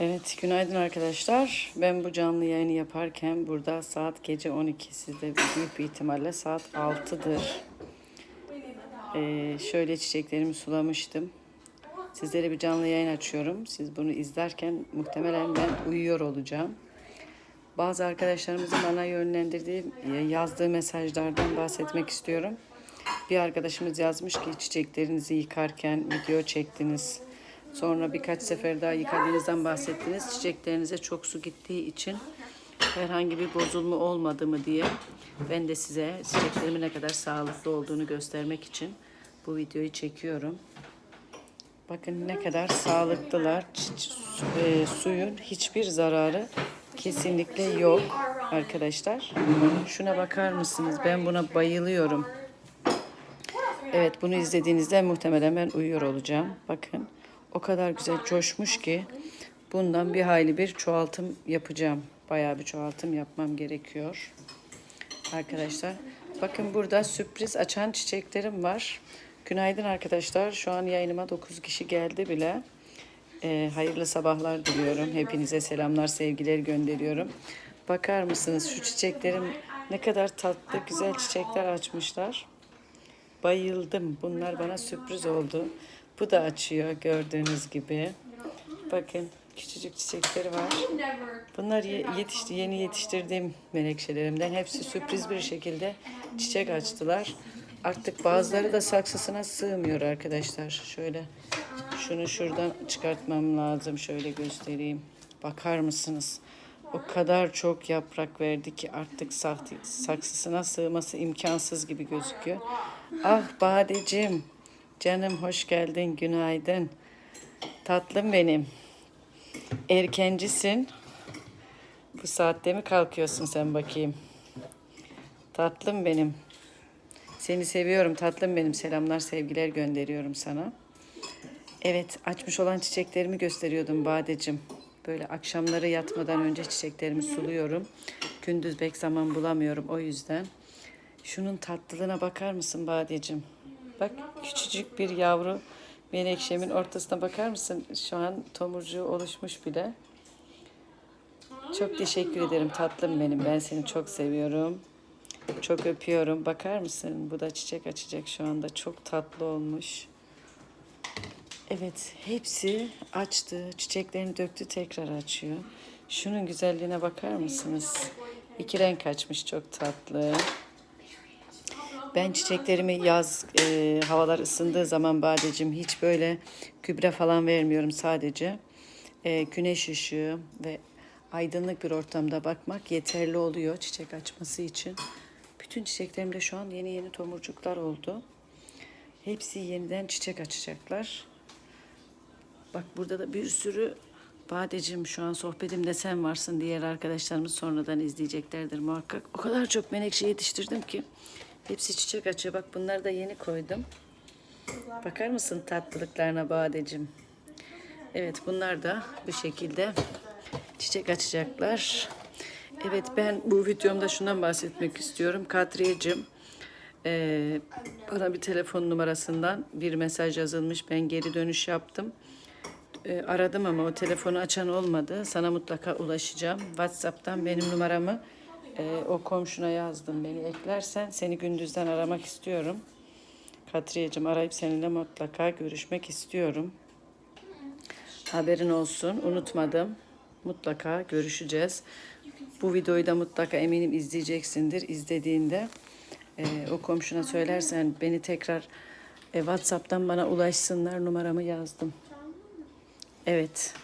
Evet, günaydın arkadaşlar. Ben bu canlı yayını yaparken burada saat gece 12. Sizde büyük bir ihtimalle saat 6'dır. Ee, şöyle çiçeklerimi sulamıştım. Sizlere bir canlı yayın açıyorum. Siz bunu izlerken muhtemelen ben uyuyor olacağım. Bazı arkadaşlarımızın bana yönlendirdiği, yazdığı mesajlardan bahsetmek istiyorum. Bir arkadaşımız yazmış ki çiçeklerinizi yıkarken video çektiniz. Sonra birkaç sefer daha yıkadığınızdan bahsettiniz. Çiçeklerinize çok su gittiği için herhangi bir bozulma olmadı mı diye ben de size çiçeklerimin ne kadar sağlıklı olduğunu göstermek için bu videoyu çekiyorum. Bakın ne kadar sağlıklılar. E, suyun hiçbir zararı kesinlikle yok arkadaşlar. Şuna bakar mısınız? Ben buna bayılıyorum. Evet bunu izlediğinizde muhtemelen ben uyuyor olacağım. Bakın o kadar güzel coşmuş ki bundan bir hayli bir çoğaltım yapacağım. Bayağı bir çoğaltım yapmam gerekiyor. Arkadaşlar bakın burada sürpriz açan çiçeklerim var. Günaydın arkadaşlar. Şu an yayınıma 9 kişi geldi bile. Ee, hayırlı sabahlar diliyorum. Hepinize selamlar, sevgiler gönderiyorum. Bakar mısınız şu çiçeklerim ne kadar tatlı, güzel çiçekler açmışlar. Bayıldım. Bunlar bana sürpriz oldu. Bu da açıyor gördüğünüz gibi. Bakın küçücük çiçekleri var. Bunlar ye- yetişti, yeni yetiştirdiğim menekşelerimden. Hepsi sürpriz bir şekilde çiçek açtılar. Artık bazıları da saksısına sığmıyor arkadaşlar. Şöyle şunu şuradan çıkartmam lazım. Şöyle göstereyim. Bakar mısınız? O kadar çok yaprak verdi ki artık saksısına sığması imkansız gibi gözüküyor. Ah Badeciğim, canım hoş geldin, günaydın. Tatlım benim. Erkencisin. Bu saatte mi kalkıyorsun sen bakayım? Tatlım benim. Seni seviyorum tatlım benim. Selamlar, sevgiler gönderiyorum sana. Evet, açmış olan çiçeklerimi gösteriyordum Badecim. Böyle akşamları yatmadan önce çiçeklerimi suluyorum. Gündüz pek zaman bulamıyorum o yüzden. Şunun tatlılığına bakar mısın Badecim? Bak küçücük bir yavru menekşemin ortasına bakar mısın? Şu an tomurcuğu oluşmuş bile. Çok teşekkür ederim tatlım benim. Ben seni çok seviyorum. Çok öpüyorum. Bakar mısın? Bu da çiçek açacak şu anda. Çok tatlı olmuş. Evet, hepsi açtı. Çiçeklerini döktü, tekrar açıyor. Şunun güzelliğine bakar mısınız? İki renk açmış, çok tatlı. Ben çiçeklerimi yaz e, havalar ısındığı zaman badecim hiç böyle gübre falan vermiyorum sadece. E, güneş ışığı ve aydınlık bir ortamda bakmak yeterli oluyor çiçek açması için. Bütün çiçeklerimde şu an yeni yeni tomurcuklar oldu. Hepsi yeniden çiçek açacaklar. Bak burada da bir sürü Badecim şu an sohbetimde sen varsın diğer arkadaşlarımız sonradan izleyeceklerdir muhakkak. O kadar çok menekşe yetiştirdim ki hepsi çiçek açıyor. Bak bunları da yeni koydum. Bakar mısın tatlılıklarına Badecim? Evet bunlar da bu şekilde çiçek açacaklar. Evet ben bu videomda şundan bahsetmek istiyorum. Kadriyeciğim eee, bana bir telefon numarasından bir mesaj yazılmış. Ben geri dönüş yaptım. E, aradım ama o telefonu açan olmadı. Sana mutlaka ulaşacağım. WhatsApp'tan benim numaramı e, o komşuna yazdım. Beni eklersen seni gündüzden aramak istiyorum. Katriyeciğim arayıp seninle mutlaka görüşmek istiyorum. Haberin olsun. Unutmadım. Mutlaka görüşeceğiz. Bu videoyu da mutlaka eminim izleyeceksindir. İzlediğinde e, o komşuna söylersen beni tekrar e, WhatsApp'tan bana ulaşsınlar. Numaramı yazdım. Evet.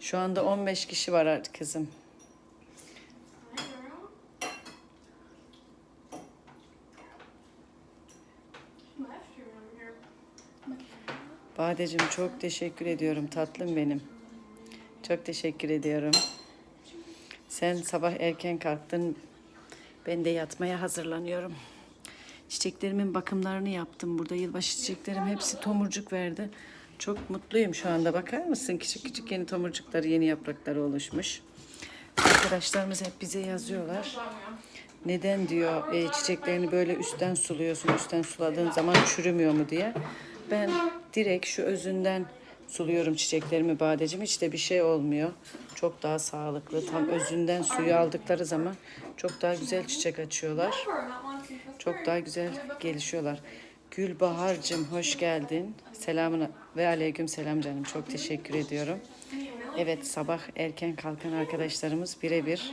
Şu anda 15 kişi var artık kızım. Badeciğim çok teşekkür ediyorum tatlım benim. Çok teşekkür ediyorum. Sen sabah erken kalktın. Ben de yatmaya hazırlanıyorum. Çiçeklerimin bakımlarını yaptım. Burada yılbaşı çiçeklerim hepsi tomurcuk verdi. Çok mutluyum şu anda. Bakar mısın? Küçük küçük yeni tomurcuklar, yeni yaprakları oluşmuş. Arkadaşlarımız hep bize yazıyorlar. Neden diyor e, çiçeklerini böyle üstten suluyorsun, üstten suladığın zaman çürümüyor mu diye. Ben direkt şu özünden suluyorum çiçeklerimi badecim. Hiç de bir şey olmuyor. Çok daha sağlıklı. Tam özünden suyu aldıkları zaman çok daha güzel çiçek açıyorlar. Çok daha güzel gelişiyorlar. Gülbahar'cığım hoş geldin. Selamun ve aleyküm selam canım. Çok teşekkür ediyorum. Evet sabah erken kalkan arkadaşlarımız birebir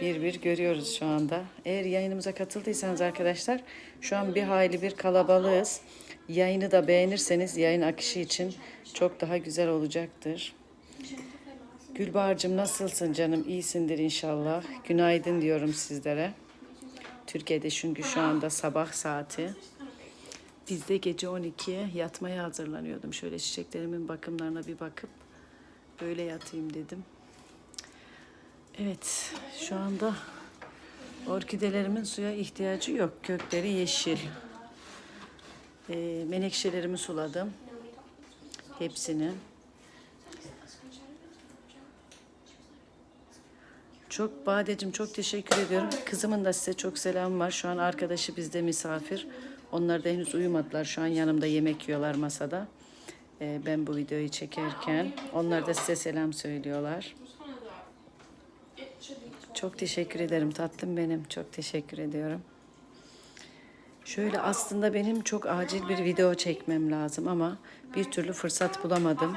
bir bir görüyoruz şu anda. Eğer yayınımıza katıldıysanız arkadaşlar şu an bir hayli bir kalabalığız. Yayını da beğenirseniz yayın akışı için çok daha güzel olacaktır. Gülbahar'cığım nasılsın canım? İyisindir inşallah. Günaydın diyorum sizlere. Türkiye'de çünkü şu anda sabah saati. Bizde gece 12'ye yatmaya hazırlanıyordum. Şöyle çiçeklerimin bakımlarına bir bakıp böyle yatayım dedim. Evet, şu anda orkidelerimin suya ihtiyacı yok. Kökleri yeşil. Ee, menekşelerimi suladım. Hepsini. Çok Badecim çok teşekkür ediyorum. Kızımın da size çok selam var. Şu an arkadaşı bizde misafir. Onlar da henüz uyumadılar. Şu an yanımda yemek yiyorlar masada. Ee, ben bu videoyu çekerken. Onlar da size selam söylüyorlar. Çok teşekkür ederim tatlım benim. Çok teşekkür ediyorum. Şöyle aslında benim çok acil bir video çekmem lazım ama bir türlü fırsat bulamadım.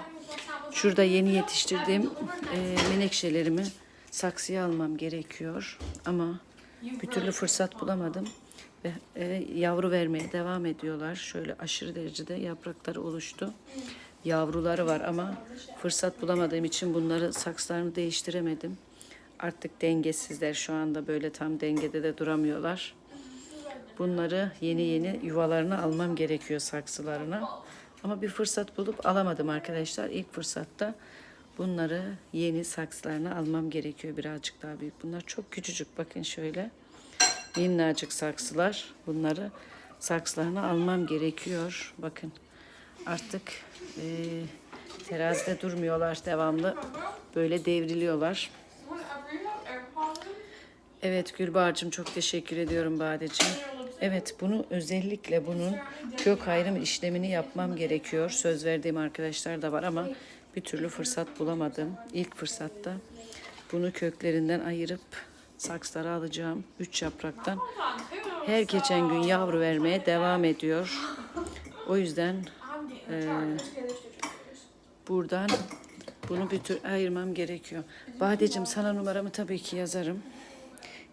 Şurada yeni yetiştirdiğim e, menekşelerimi saksıya almam gerekiyor ama bir türlü fırsat bulamadım ve e, yavru vermeye devam ediyorlar. Şöyle aşırı derecede yaprakları oluştu. Yavruları var ama fırsat bulamadığım için bunları saksılarını değiştiremedim. Artık dengesizler şu anda böyle tam dengede de duramıyorlar. Bunları yeni yeni yuvalarına almam gerekiyor saksılarına. Ama bir fırsat bulup alamadım arkadaşlar. İlk fırsatta bunları yeni saksılarına almam gerekiyor. Birazcık daha büyük. Bunlar çok küçücük. Bakın şöyle. Minnacık saksılar. Bunları saksılarına almam gerekiyor. Bakın artık e, terazide durmuyorlar devamlı. Böyle devriliyorlar. Evet Gülbahar'cığım çok teşekkür ediyorum Badeciğim. Evet bunu özellikle bunun kök ayrım işlemini yapmam gerekiyor. Söz verdiğim arkadaşlar da var ama bir türlü fırsat bulamadım. İlk fırsatta bunu köklerinden ayırıp sakslara alacağım. Üç yapraktan. Her geçen gün yavru vermeye devam ediyor. O yüzden e, buradan bunu bir tür ayırmam gerekiyor. Badeciğim sana numaramı tabii ki yazarım.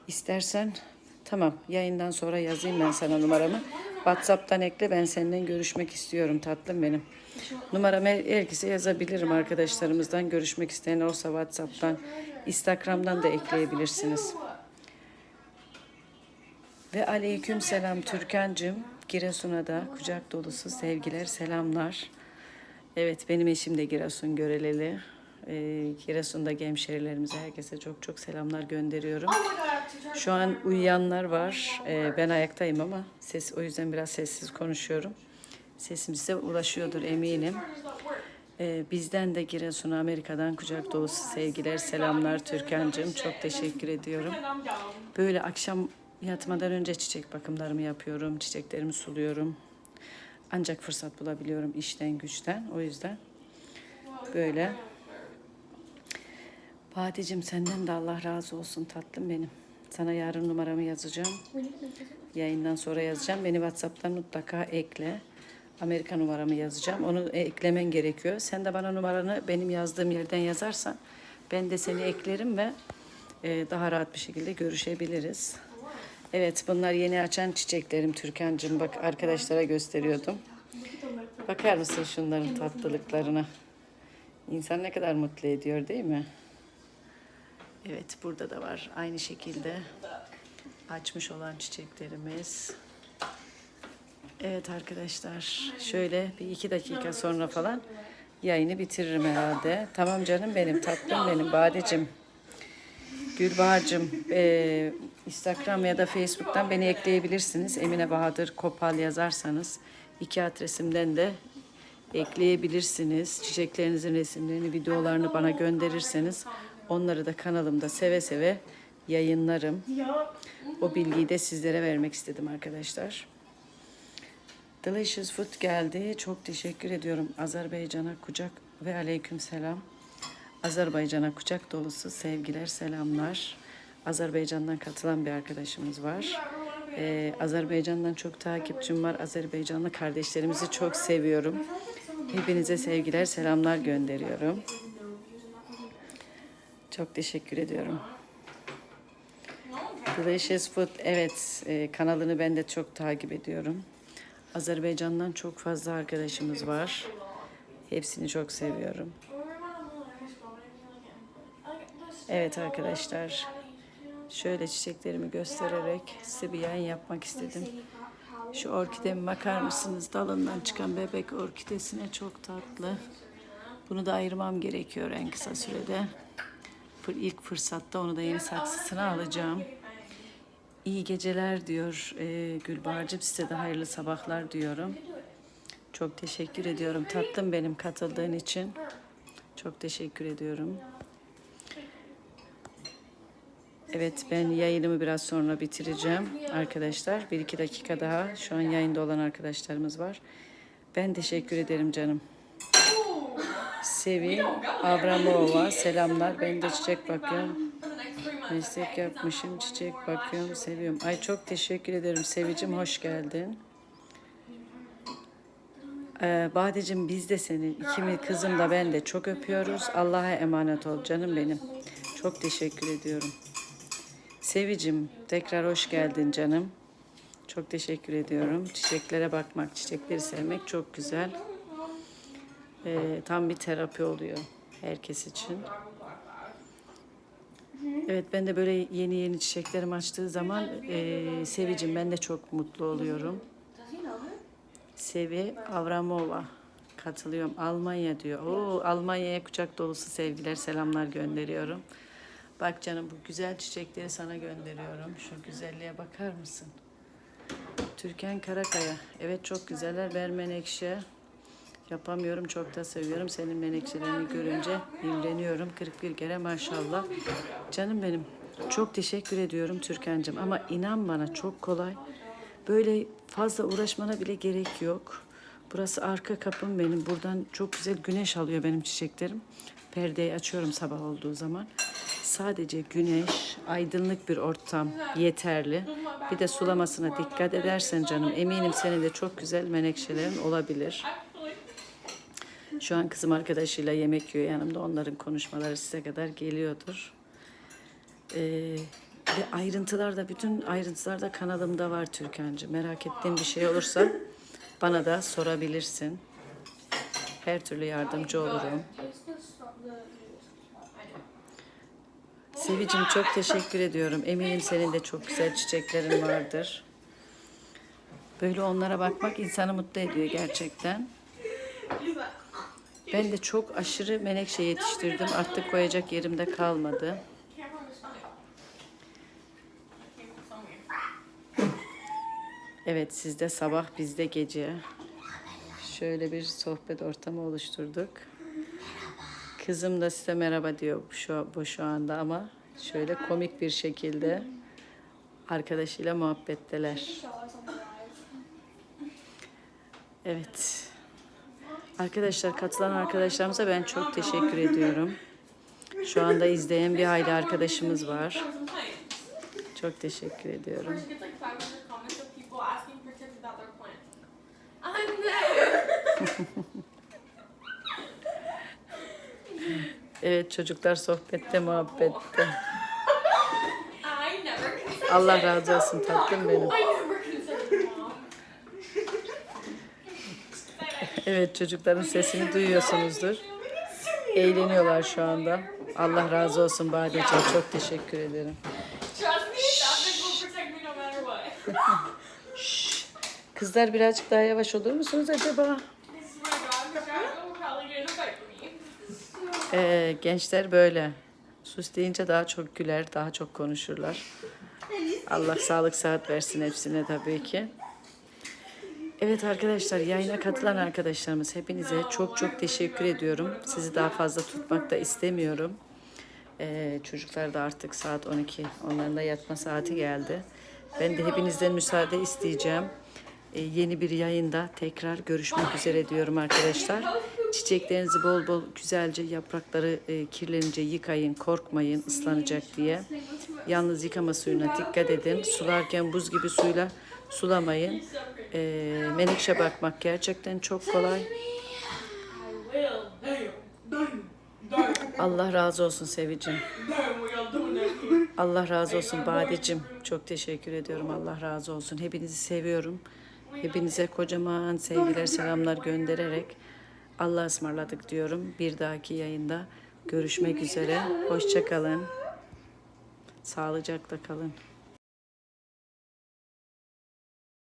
İstersen tamam yayından sonra yazayım ben sana numaramı. WhatsApp'tan ekle ben seninle görüşmek istiyorum tatlım benim. Numaramı her- herkese yazabilirim arkadaşlarımızdan görüşmek isteyen olsa WhatsApp'tan, Instagram'dan da ekleyebilirsiniz. Ve aleyküm selam Türkan'cığım. Giresun'a da kucak dolusu sevgiler, selamlar. Evet benim eşim de Giresun göreleli. Ee, Giresun'daki hemşerilerimize herkese çok çok selamlar gönderiyorum. Şu an uyuyanlar var. Ee, ben ayaktayım ama ses o yüzden biraz sessiz konuşuyorum. Sesim size ulaşıyordur eminim. Ee, bizden de Giresun'a Amerika'dan kucak dolusu sevgiler, selamlar Türkan'cığım. Çok teşekkür ediyorum. Böyle akşam yatmadan önce çiçek bakımlarımı yapıyorum. Çiçeklerimi suluyorum. Ancak fırsat bulabiliyorum işten güçten. O yüzden böyle. Badeciğim senden de Allah razı olsun tatlım benim. Sana yarın numaramı yazacağım. Yayından sonra yazacağım. Beni WhatsApp'tan mutlaka ekle. Amerika numaramı yazacağım. Onu eklemen gerekiyor. Sen de bana numaranı benim yazdığım yerden yazarsan ben de seni eklerim ve e, daha rahat bir şekilde görüşebiliriz. Evet bunlar yeni açan çiçeklerim Türkan'cığım. Bak arkadaşlara gösteriyordum. Bakar mısın şunların tatlılıklarına? İnsan ne kadar mutlu ediyor değil mi? Evet burada da var aynı şekilde açmış olan çiçeklerimiz. Evet arkadaşlar şöyle bir iki dakika sonra falan yayını bitiririm herhalde. Tamam canım benim tatlım benim Badecim. Gülbahar'cığım eee Instagram ya da Facebook'tan beni ekleyebilirsiniz. Emine Bahadır Kopal yazarsanız iki adresimden de ekleyebilirsiniz. Çiçeklerinizin resimlerini, videolarını bana gönderirseniz onları da kanalımda seve seve yayınlarım. O bilgiyi de sizlere vermek istedim arkadaşlar. Delicious Food geldi. Çok teşekkür ediyorum. Azerbaycan'a kucak ve aleyküm selam. Azerbaycan'a kucak dolusu sevgiler, selamlar. Azerbaycan'dan katılan bir arkadaşımız var. Ee, Azerbaycan'dan çok takipçim var. Azerbaycanlı kardeşlerimizi çok seviyorum. Hepinize sevgiler, selamlar gönderiyorum. Çok teşekkür ediyorum. Delicious Food, evet e, kanalını ben de çok takip ediyorum. Azerbaycan'dan çok fazla arkadaşımız var. Hepsini çok seviyorum. Evet arkadaşlar, şöyle çiçeklerimi göstererek size bir yayın yapmak istedim. Şu orkideme bakar mısınız? Dalından çıkan bebek orkidesine çok tatlı. Bunu da ayırmam gerekiyor en kısa sürede. İlk fırsatta onu da yeni saksısına alacağım. İyi geceler diyor e, Gülbahar'cığım. Size de hayırlı sabahlar diyorum. Çok teşekkür ediyorum. Tatlım benim katıldığın için. Çok teşekkür ediyorum. Evet ben yayınımı biraz sonra bitireceğim arkadaşlar. Bir iki dakika daha. Şu an yayında olan arkadaşlarımız var. Ben teşekkür ederim canım. Sevi Abramova selamlar. Ben de çiçek bakıyorum. Meslek yapmışım, çiçek bakıyorum, seviyorum. Ay çok teşekkür ederim Sevicim, hoş geldin. Ee, Badecim biz de seni, ikimi kızım da ben de çok öpüyoruz. Allah'a emanet ol canım benim. Çok teşekkür ediyorum. Sevicim tekrar hoş geldin canım. Çok teşekkür ediyorum. Çiçeklere bakmak, çiçekleri sevmek çok güzel. Ee, tam bir terapi oluyor herkes için. Evet ben de böyle yeni yeni çiçeklerim açtığı zaman e, Sevicim ben de çok mutlu oluyorum. Sevi Avramova katılıyorum. Almanya diyor. Oo Almanya'ya kucak dolusu sevgiler selamlar gönderiyorum. Bak canım bu güzel çiçekleri sana gönderiyorum. Şu güzelliğe bakar mısın? Türkan Karakaya. Evet çok güzeller. Ver menekşe. Yapamıyorum çok da seviyorum. Senin menekşelerini görünce imreniyorum. 41 kere maşallah. Canım benim çok teşekkür ediyorum Türkan'cığım ama inan bana çok kolay. Böyle fazla uğraşmana bile gerek yok. Burası arka kapım benim. Buradan çok güzel güneş alıyor benim çiçeklerim. Perdeyi açıyorum sabah olduğu zaman. Sadece güneş, aydınlık bir ortam yeterli. Bir de sulamasına dikkat edersen canım eminim senin de çok güzel menekşelerin olabilir. Şu an kızım arkadaşıyla yemek yiyor yanımda. Onların konuşmaları size kadar geliyordur. Ee, ve ayrıntılar da bütün ayrıntılar da kanalımda var Türkan'cığım. Merak ettiğin bir şey olursa bana da sorabilirsin. Her türlü yardımcı olurum. Sevicim çok teşekkür ediyorum. Eminim senin de çok güzel çiçeklerin vardır. Böyle onlara bakmak insanı mutlu ediyor gerçekten. Ben de çok aşırı menekşe yetiştirdim. Artık koyacak yerim de kalmadı. Evet sizde sabah bizde gece. Şöyle bir sohbet ortamı oluşturduk. Kızım da size merhaba diyor şu, bu şu anda ama şöyle komik bir şekilde arkadaşıyla muhabbetteler. Evet. Arkadaşlar katılan arkadaşlarımıza ben çok teşekkür ediyorum. Şu anda izleyen bir aile arkadaşımız var. Çok teşekkür ediyorum. First gets like 500 comments of people asking for tips about their plant. I'm there. Evet çocuklar sohbette muhabbette. Allah razı olsun tatlım benim. Evet çocukların sesini duyuyorsunuzdur. Eğleniyorlar şu anda. Allah razı olsun Badeciğim. Çok teşekkür ederim. Kızlar birazcık daha yavaş olur musunuz acaba? Ee, gençler böyle. Sus deyince daha çok güler, daha çok konuşurlar. Allah sağlık saat versin hepsine tabii ki. Evet arkadaşlar yayına katılan arkadaşlarımız hepinize çok çok teşekkür ediyorum. Sizi daha fazla tutmak da istemiyorum. Ee, çocuklar da artık saat 12. Onların da yatma saati geldi. Ben de hepinizden müsaade isteyeceğim. e, yeni bir yayında tekrar görüşmek üzere diyorum arkadaşlar. Çiçeklerinizi bol bol güzelce yaprakları e, kirlenince yıkayın, korkmayın ıslanacak diye. Yalnız yıkama suyuna dikkat edin. Sularken buz gibi suyla sulamayın. E, menekşe bakmak gerçekten çok kolay. Allah razı olsun Sevicim. Allah razı olsun Badecim. Çok teşekkür ediyorum. Allah razı olsun. Hepinizi seviyorum. Hepinize kocaman sevgiler, selamlar göndererek Allah'a ısmarladık diyorum. Bir dahaki yayında görüşmek üzere. Hoşça kalın. Sağlıcakla kalın.